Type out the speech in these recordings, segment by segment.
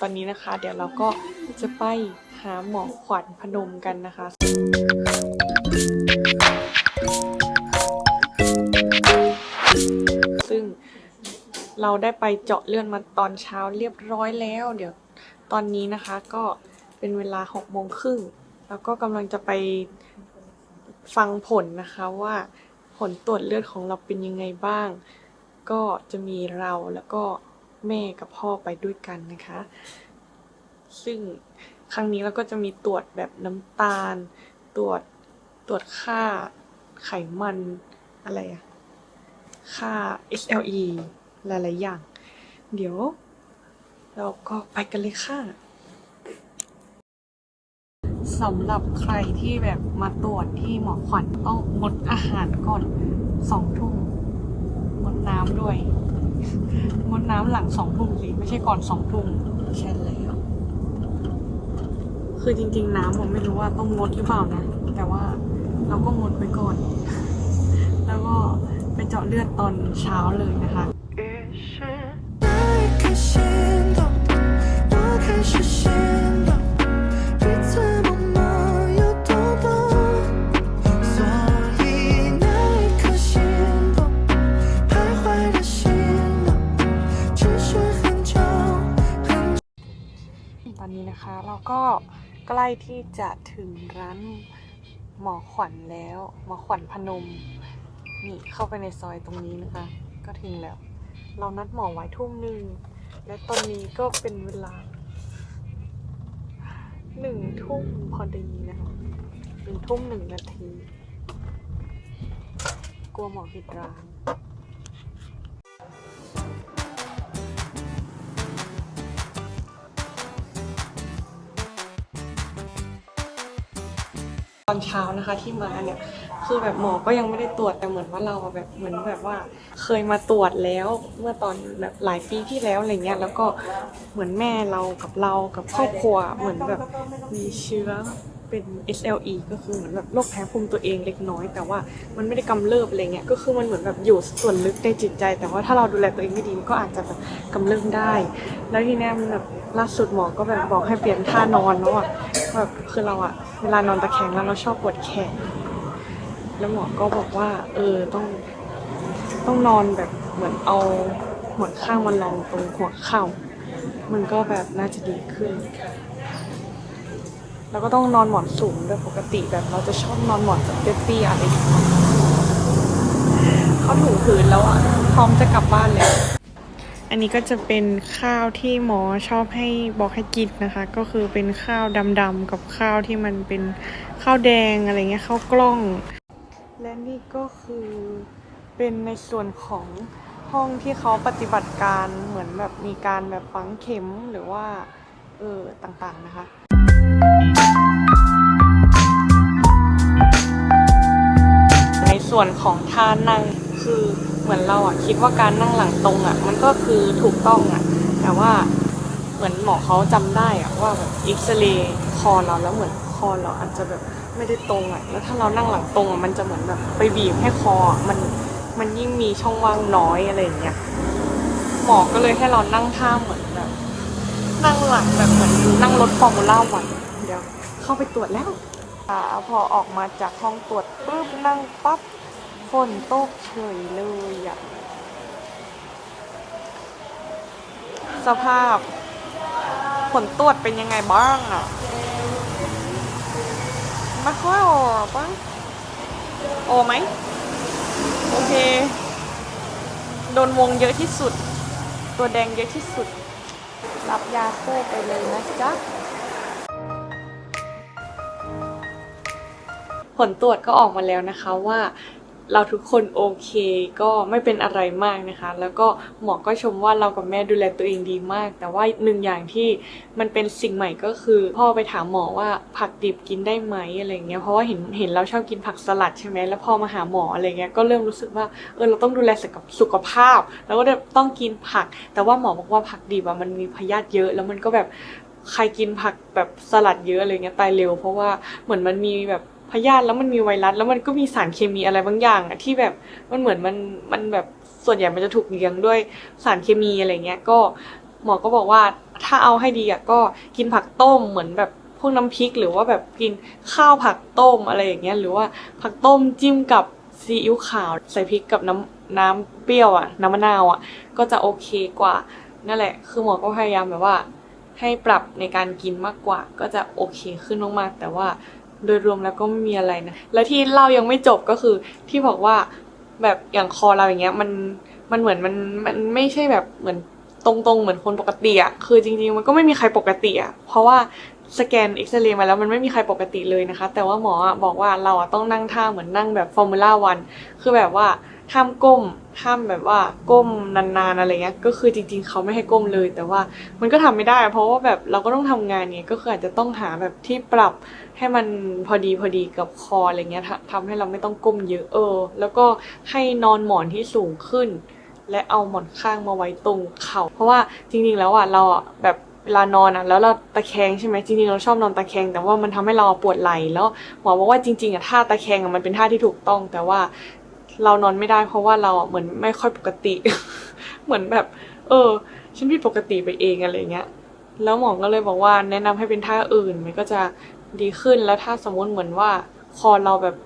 ตอนนี้นะคะ เดี๋ยวเราก็จะไปหาหมอขวัญพนมกันนะคะซึ่งเราได้ไปเจาะเลือดมาตอนเช้าเรียบร้อยแล้ว เดี๋ยวตอนนี้นะคะก็เป็นเวลาหกโมงครึ่งแล้วก็กำลังจะไปฟังผลนะคะว่าผลตรวจเลือดของเราเป็นยังไงบ้าง ก็จะมีเราแล้วก็ แม่กับพ่อไปด้วยกันนะคะ ซึ่งครั้งนี้เราก็จะมีตรวจแบบน้ำตาล ตรวจตรวจค่าไขมันอะไรอะค่า SLE หลาย ๆ อย่าง เดี๋ยว เราก็ไปกันเลยค่ะสำหรับใครที่แบบมาตรวจที่หมอขวัญต้องงดอาหารก่อนสองทุ่มงดน้ำด้วย งดน้ำหลังสองทุ่มสิไม่ใช่ก่อนสองทุ่มใช่แล้วคือจริง ๆ น้ำผมไม่รู้ว่าต้องงดหรือเปล่านะ แต่ว่าเราก็งดไปก่อน แล้วก็ไปเจาะเลือดตอนเช้าเลยนะคะ นะคะเราก็ใกล้ที่จะถึงร้านหมอขวัญแล้ว หมอขวัญพนม นี่เข้าไปในซอยตรงนี้นะคะ ก็ถึงแล้ว เรานัดหมอไว้ทุ่มหนึ่ง และตอนนี้ก็เป็นเวลาหนึ่งทุ่มพอดีนะคะหนึ่งทุ่มหนึ่งนาที กลัวหมอผิดร้าน ตอนเช้านะคะที่มาเนี่ยคือแบบหมอก็ยังไม่ได้ตรวจแต่เหมือนว่าเราแบบเหมือนแบบว่า เคยมาตรวจแล้วเมื่อตอนแบบหลายปีที่แล้วอะไรเงี้ยแล้วก็เหมือนแม่เรากับเรากับครอบครัวเหมือนแบบมีเชื้อ เป็น SLE ก็คือเหมือนแบบโรคแพ้ภูมิตัวเองเล็กน้อย แต่ว่ามันไม่ได้กำเริบอะไรเงี้ยก็คือมันเหมือนแบบอยู่ส่วนลึกในจิตใจ แต่ว่าถ้าเราดูแลตัวเองไม่ดีมันก็อาจจะแบบกำเริบได้ แล้วทีเนี้ยมันแบบล่าสุดหมอก็แบบบอกให้เปลี่ยนท่านอนแล้วอะแบบคือเราอะเวลานอนตะแคงแล้วเราชอบปวดแขนแล้วหมอก็บอกว่า เออต้อง ต้องนอนแบบเหมือนเอาหมอนข้างมารองตรงหัวเข่า มันก็แบบน่าจะดีขึ้น แล้วก็ต้องนอนหมอนสูงด้วยปกติแบบเราจะชอบนอนหมอนแบบเตี้ยๆอะไรอย่างเงี้ยเขาถูพื้นแล้วอะพร้อมจะกลับบ้านแล้วอันนี้ก็จะเป็นข้าวที่หมอชอบให้บอกให้กินนะคะ ก็คือเป็นข้าวดำๆกับข้าวที่มันเป็นข้าวแดงอะไรเงี้ยข้าวกล้อง และนี่ก็คือเป็นในส่วนของห้องที่เขาปฏิบัติการเหมือนแบบมีการแบบฝังเข็มหรือว่าเออต่างๆนะคะ ส่วนของท่านั่งคือเหมือนเราอะคิดว่าการนั่งหลังตรงอะมันก็คือถูกต้องอะแต่ว่าเหมือนหมอเขาจำได้อะว่าแบบเอ็กซเรย์คอเราแล้วเหมือนคอเราอาจจะแบบไม่ได้ตรงอะแล้วถ้าเรานั่งหลังตรงอะมันจะเหมือนแบบไปบีบให้คออะมันมันยิ่งมีช่องว่างน้อยอะไรอย่างเงี้ยหมอก็เลยให้เรานั่งท่าเหมือนแบบ นั่งหลังแบบเหมือนนั่งรถฟอร์มูล่าวันเดี๋ยวเข้าไปตรวจแล้วอพอออกมาจากห้องตรวจปุ๊บนั่งปั๊บ ฝนตกเฉยเลยอะสภาพ ผลตรวจเป็นยังไงบ้างอะไม่ค่อยออกปะโอไหม โอเค โดนวงเยอะที่สุด ตัวแดงเยอะที่สุด รับยาคู่ไปเลยนะจ๊ะผลตรวจก็ออกมาแล้วนะคะว่า เราทุกคนโอเคก็ไม่เป็นอะไรมากนะคะ แล้วก็หมอก็ชมว่าเรากับแม่ดูแลตัวเองดีมาก แต่ว่าหนึ่งอย่างที่มันเป็นสิ่งใหม่ก็คือพ่อไปถามหมอว่าผักดิบกินได้ไหมอะไรเงี้ยเพราะว่าเห็นเห็นเราชอบกินผักสลัดใช่ไหมแล้วพอมาหาหมออะไรเงี้ยก็เริ่มรู้สึกว่าเออเราต้องดูแลสุขสุขภาพ แล้วก็ต้องกินผัก แต่ว่าหมอบอกว่าผักดิบอะมันมีพยาธิเยอะแล้วมันก็แบบใครกินผักแบบสลัดเยอะอะไรเงี้ยตายเร็ว เพราะว่าเหมือนมันมีแบบ พยาธิแล้วมันมีไวรัสแล้วมันก็มีสารเคมีอะไรบางอย่างอะที่แบบมันเหมือนมันมันแบบส่วนใหญ่มันจะถูกเลี้ยงด้วยสารเคมีอะไรเงี้ยก็หมอก็บอกว่าถ้าเอาให้ดีอะก็กินผักต้มเหมือนแบบพวกน้ำพริกหรือว่าแบบกินข้าวผักต้มอะไรอย่างเงี้ยหรือว่าผักต้มจิ้มกับซีอิ๊วขาวใส่พริกกับน้ำน้ำเปรี้ยวอะน้ำมะนาวอะก็จะโอเคกว่านั่นแหละ คือหมอก็พยายามแบบว่า ให้ปรับในการกินมากกว่า ก็จะโอเคขึ้นมากๆแต่ว่า โดยรวมแล้วก็ไม่มีอะไรนะ แล้วที่เล่ายังไม่จบก็คือที่บอกว่าแบบอย่างคอเราอย่างเงี้ย มันมันเหมือนมันมันไม่ใช่แบบเหมือนตรงๆเหมือนคนปกติอะคือจริง ๆ มันก็ไม่มีใครปกติอะเพราะว่าสแกนเอ็กซเรย์มาแล้วมันไม่มีใครปกติเลยนะคะ แต่ว่าหมออะบอกว่าเราอะต้องนั่งท่าเหมือนนั่งแบบฟอร์มูล่าวันคือแบบว่า ห้ามก้มห้ามแบบว่าก้มนานๆอะไรเงี้ยก็คือจริง ๆเขาไม่ให้ก้มเลย แต่ว่ามันก็ทำไม่ได้ เพราะว่าแบบเราก็ต้องทำงานเนี่ยก็คืออาจจะต้องหาแบบที่ปรับให้มันพอดีพอดีกับคออะไรเงี้ยทำทำให้เราไม่ต้องก้มเยอะเออ แล้วก็ให้นอนหมอนที่สูงขึ้น และเอาหมอนข้างมาไว้ตรงเข่าเพราะว่าจริง ๆ แล้วอะเราอะแบบเวลานอนอะแล้วเราตะแคงใช่ไหมจริงๆเราชอบนอนตะแคงแต่ว่ามันทำให้เราปวดไหล่แล้วหมอบอกว่าจริงๆอะท่าตะแคงอะมันเป็นท่าที่ถูกต้องแต่ว่า เรานอนไม่ได้เพราะว่าเราอะเหมือนไม่ค่อยปกติ เหมือนแบบ เออ ฉันผิดปกติไปเองอะไรเงี้ย แล้วหมอก็เลยบอกว่าแนะนำให้เป็นท่าอื่นมันก็จะดีขึ้นแล้วถ้าสมมติเหมือนว่าคอเราแบบ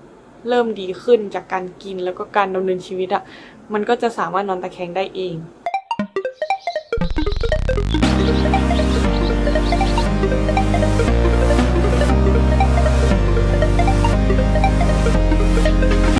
เริ่มดีขึ้นจากการกินแล้วก็การดำเนินชีวิตอะมันก็จะสามารถนอนตะแคงได้เอง